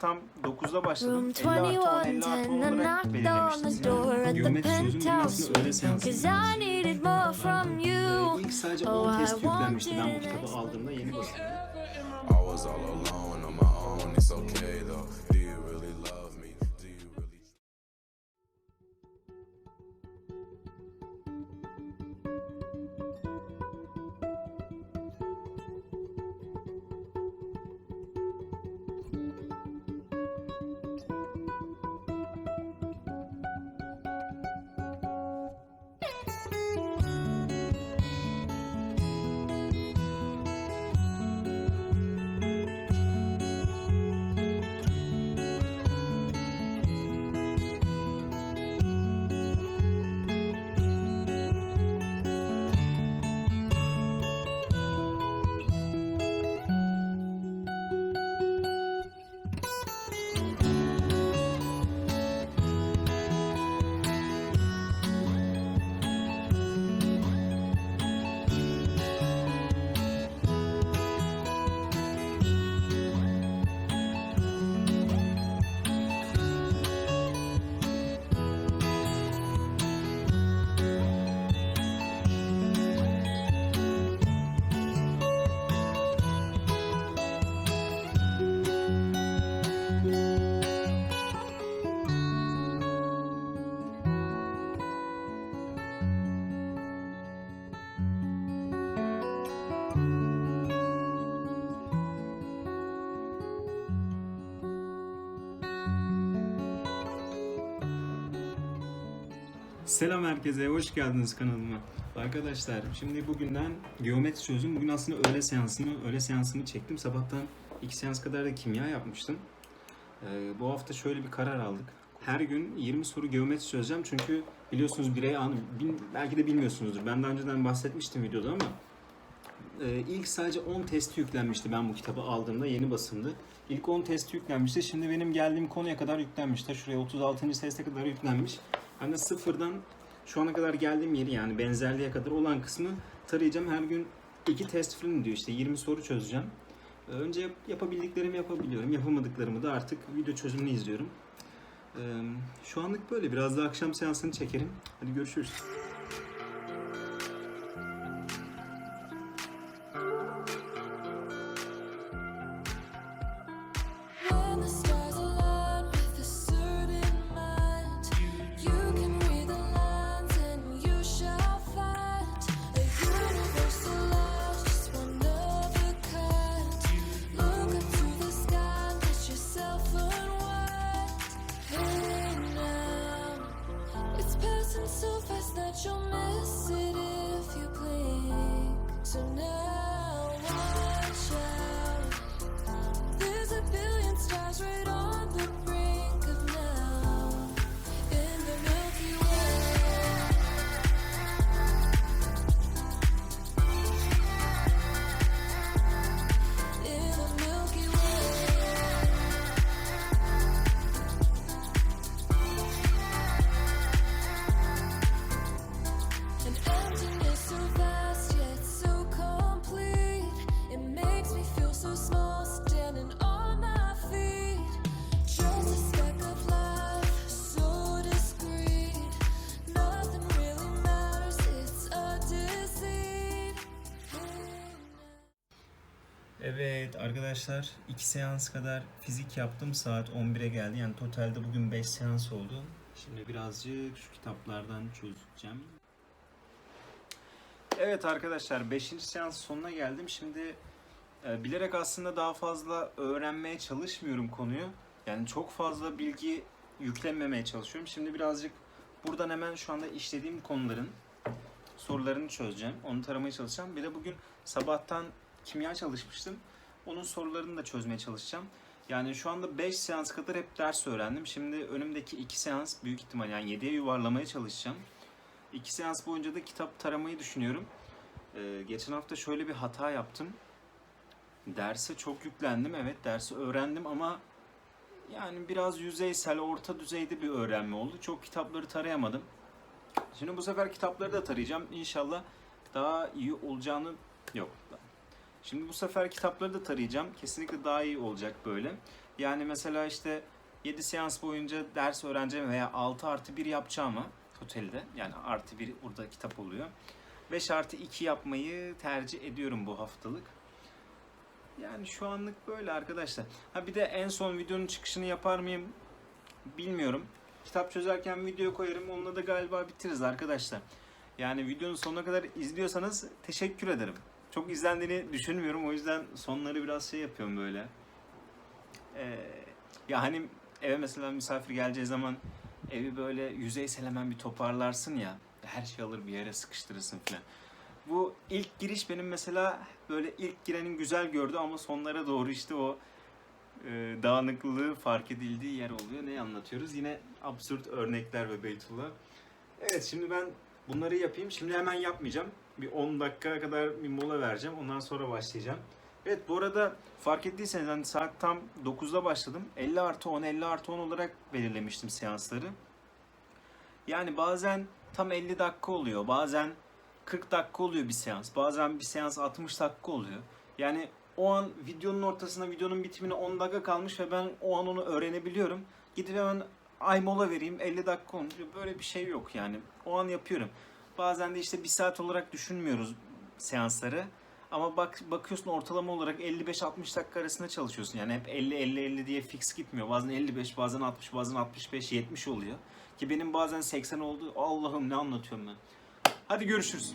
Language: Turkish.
tam 9'da başladım. Room 50 artı 10, 50 artı 10 2110, and I olarak knocked on the door belirlemiştim. at Yani the geometri penthouse. dünyasında öyle seansı. Cause I needed more from you. İlk sadece Oh, 10 I test yüklenmişti ben bu wanted kitabı it. aldığımda yeni basıyordum. I was all alone on my own. It's okay though. Selam herkese, hoş geldiniz kanalıma. Arkadaşlar, şimdi bugünden geometri çözüm. Bugün aslında öğle seansını, öğle seansını çektim. Sabahtan iki seans kadar da kimya yapmıştım. Ee, bu hafta şöyle bir karar aldık. Her gün 20 soru geometri çözeceğim çünkü biliyorsunuz birey an, bil- belki de bilmiyorsunuzdur. Ben daha önceden bahsetmiştim videoda ama e, ilk sadece 10 testi yüklenmişti ben bu kitabı aldığımda yeni basımdı. İlk 10 testi yüklenmişti. Şimdi benim geldiğim konuya kadar yüklenmişti. Şuraya 36. teste kadar yüklenmiş. De sıfırdan şu ana kadar geldiğim yeri yani benzerliğe kadar olan kısmı tarayacağım. Her gün iki test falan diyor işte 20 soru çözeceğim. Ee, Önce yap- yapabildiklerimi yapabiliyorum. Yapamadıklarımı da artık video çözümünü izliyorum. Ee, Şu anlık böyle. Biraz da akşam seansını çekerim. Hadi görüşürüz. Evet arkadaşlar 2 seans kadar fizik yaptım saat 11'e geldi yani totalde bugün 5 seans oldu. Şimdi birazcık şu kitaplardan çözeceğim. Evet arkadaşlar 5. seans sonuna geldim. Şimdi e, bilerek aslında daha fazla öğrenmeye çalışmıyorum konuyu. Yani çok fazla bilgi yüklenmemeye çalışıyorum. Şimdi birazcık buradan hemen şu anda işlediğim konuların sorularını çözeceğim. Onu taramaya çalışacağım. Bir de bugün sabahtan kimya çalışmıştım. Onun sorularını da çözmeye çalışacağım. Yani şu anda 5 seans kadar hep ders öğrendim. Şimdi önümdeki 2 seans büyük ihtimal yani 7'ye yuvarlamaya çalışacağım. 2 seans boyunca da kitap taramayı düşünüyorum. Ee, geçen hafta şöyle bir hata yaptım. Derse çok yüklendim. Evet dersi öğrendim ama yani biraz yüzeysel, orta düzeyde bir öğrenme oldu. Çok kitapları tarayamadım. Şimdi bu sefer kitapları da tarayacağım. İnşallah daha iyi olacağını yok. Şimdi bu sefer kitapları da tarayacağım. Kesinlikle daha iyi olacak böyle. Yani mesela işte 7 seans boyunca ders öğreneceğim veya 6 artı 1 yapacağıma totalde yani artı 1 burada kitap oluyor. 5 artı 2 yapmayı tercih ediyorum bu haftalık. Yani şu anlık böyle arkadaşlar. Ha bir de en son videonun çıkışını yapar mıyım bilmiyorum. Kitap çözerken video koyarım. Onunla da galiba bitiririz arkadaşlar. Yani videonun sonuna kadar izliyorsanız teşekkür ederim. Çok izlendiğini düşünmüyorum. O yüzden sonları biraz şey yapıyorum böyle. Ee, ya hani eve mesela misafir geleceği zaman evi böyle yüzeysel hemen bir toparlarsın ya. Her şey alır bir yere sıkıştırırsın falan. Bu ilk giriş benim mesela böyle ilk girenin güzel gördü ama sonlara doğru işte o e, dağınıklılığı fark edildiği yer oluyor. Ne anlatıyoruz? Yine absürt örnekler ve Beytullah. Evet şimdi ben bunları yapayım. Şimdi hemen yapmayacağım. Bir 10 dakika kadar bir mola vereceğim. Ondan sonra başlayacağım. Evet bu arada fark ettiyseniz hani saat tam 9'da başladım. 50 artı 10, 50 artı 10 olarak belirlemiştim seansları. Yani bazen tam 50 dakika oluyor. Bazen 40 dakika oluyor bir seans. Bazen bir seans 60 dakika oluyor. Yani o an videonun ortasına, videonun bitimine 10 dakika kalmış ve ben o an onu öğrenebiliyorum. Gidip hemen ay mola vereyim 50 dakika olmuş. Böyle bir şey yok yani. O an yapıyorum. Bazen de işte bir saat olarak düşünmüyoruz seansları. Ama bak bakıyorsun ortalama olarak 55-60 dakika arasında çalışıyorsun. Yani hep 50-50-50 diye fix gitmiyor. Bazen 55, bazen 60, bazen 65, 70 oluyor. Ki benim bazen 80 oldu. Allah'ım ne anlatıyorum ben. Hadi görüşürüz.